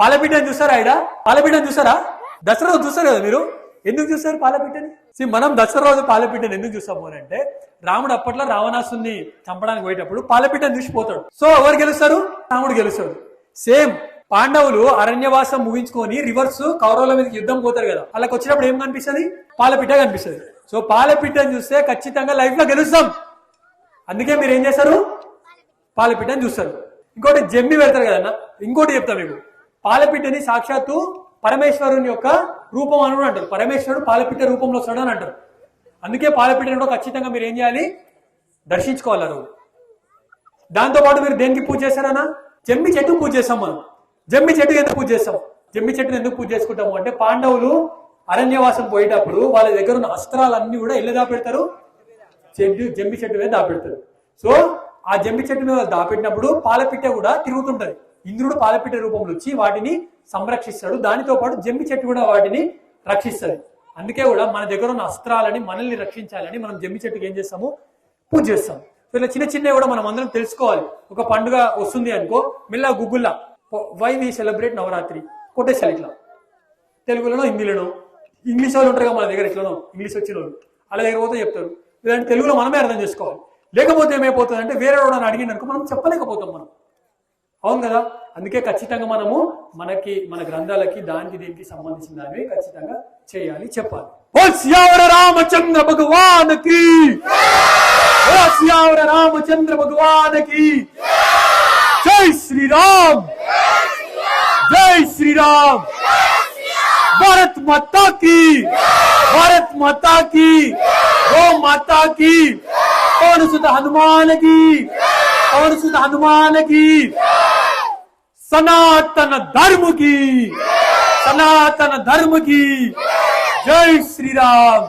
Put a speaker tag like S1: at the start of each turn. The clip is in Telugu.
S1: పాలపిట్టని చూసారా ఆయన పాలపిట్టని చూసారా దసరా రోజు చూస్తారు కదా మీరు? ఎందుకు చూస్తారు పాలపిట్టని మనం దసరా రోజు పాలపిట్టని ఎందుకు చూస్తాము అని అంటే రాముడు అప్పట్లో రావణాసుని చంపడానికి పోయేటప్పుడు పాలపిట్టని చూసిపోతాడు సో ఎవరు గెలుస్తారు? రాముడు గెలుస్తాడు. సేమ్ పాండవులు అరణ్యవాసం ముగించుకొని రివర్స్ కౌరవుల మీద యుద్ధం పోతారు కదా వాళ్ళకి వచ్చినప్పుడు ఏం కనిపిస్తుంది? పాలపిట్ట కనిపిస్తుంది. సో పాలపిట్టని చూస్తే ఖచ్చితంగా లైఫ్లో గెలుస్తాం. అందుకే మీరు ఏం చేస్తారు? పాలపిట్టని చూస్తారు. ఇంకోటి జమ్మి పెడతారు కదన్నా ఇంకోటి చెప్తా మీకు. పాలపిట్టని సాక్షాత్తు పరమేశ్వరుని యొక్క రూపం అని కూడా అంటారు. పరమేశ్వరుడు పాలపిట్ట రూపంలో వస్తాడు అని అంటారు. అందుకే పాలపిట్టని కూడా ఖచ్చితంగా మీరు ఏం చేయాలి? దర్శించుకోవాలి రోజు. దాంతో పాటు మీరు దేనికి పూజ చేశారనా జమ్మి చెట్టు పూజ చేస్తాం మనం. జమ్మి చెట్టు ఎందుకు పూజ చేస్తాం? జమ్మి చెట్టును ఎందుకు పూజ చేసుకుంటాము? అంటే పాండవులు అరణ్యవాసం పోయేటప్పుడు వాళ్ళ దగ్గర ఉన్న అస్త్రాలన్నీ కూడా ఎల్లు దాపెడతారు. చెట్టు జమ్మి చెట్టు మీద దాపెడతారు. సో ఆ జమ్మి చెట్టు మీద దాపెట్టినప్పుడు పాలపిట్ట కూడా తిరుగుతుంటది. ఇంద్రుడు పాలపిట్ట రూపంలో వచ్చి వాటిని సంరక్షిస్తాడు. దానితో పాటు జమ్మి చెట్టు కూడా వాటిని రక్షిస్తుంది. అందుకే కూడా మన దగ్గర ఉన్న అస్త్రాలని మనల్ని రక్షించాలని మనం జమ్మి చెట్టుకి ఏం చేస్తాము? పూజ చేస్తాం ఇలా చిన్న చిన్నవి కూడా మనం అందరం తెలుసుకోవాలి. ఒక పండుగ వస్తుంది అనుకో మెల్ల గూగుల్లా వై వి సెలబ్రేట్ నవరాత్రి. కొట్టేసాలి ఇట్లా. తెలుగులోనో హిందీలోనో. ఇంగ్లీష్ వాళ్ళు ఉంటారు కదా మన దగ్గర ఎట్లనో ఇంగ్లీష్ వచ్చిన వాళ్ళు వాళ్ళ దగ్గర పోతే చెప్తారు. ఇలాంటి తెలుగులో మనమే అర్థం చేసుకోవాలి. లేకపోతే ఏమైపోతుంది అంటే వేరే వాడు అడిగింది అనుకో మనం చెప్పలేకపోతాం మనం. అవును కదా? అందుకే ఖచ్చితంగా మనము మనకి మన గ్రంథాలకి దానికి దీనికి సంబంధించిన దానివి ఖచ్చితంగా చేయాలి చెప్పాలి. రామచంద్ర భగవానికి రామచంద్ర భగవానికి జై శ్రీరామ్! జై శ్రీరామ్! భారత్ మాతా కీ! భారత్ మాతా కీ! ఓ మాతా కీ! పవన్ హనుమాన్ కీ! పవన్ హనుమాన్ కీ! सनातन धर्म की। सनातन धर्म की। जय श्री राम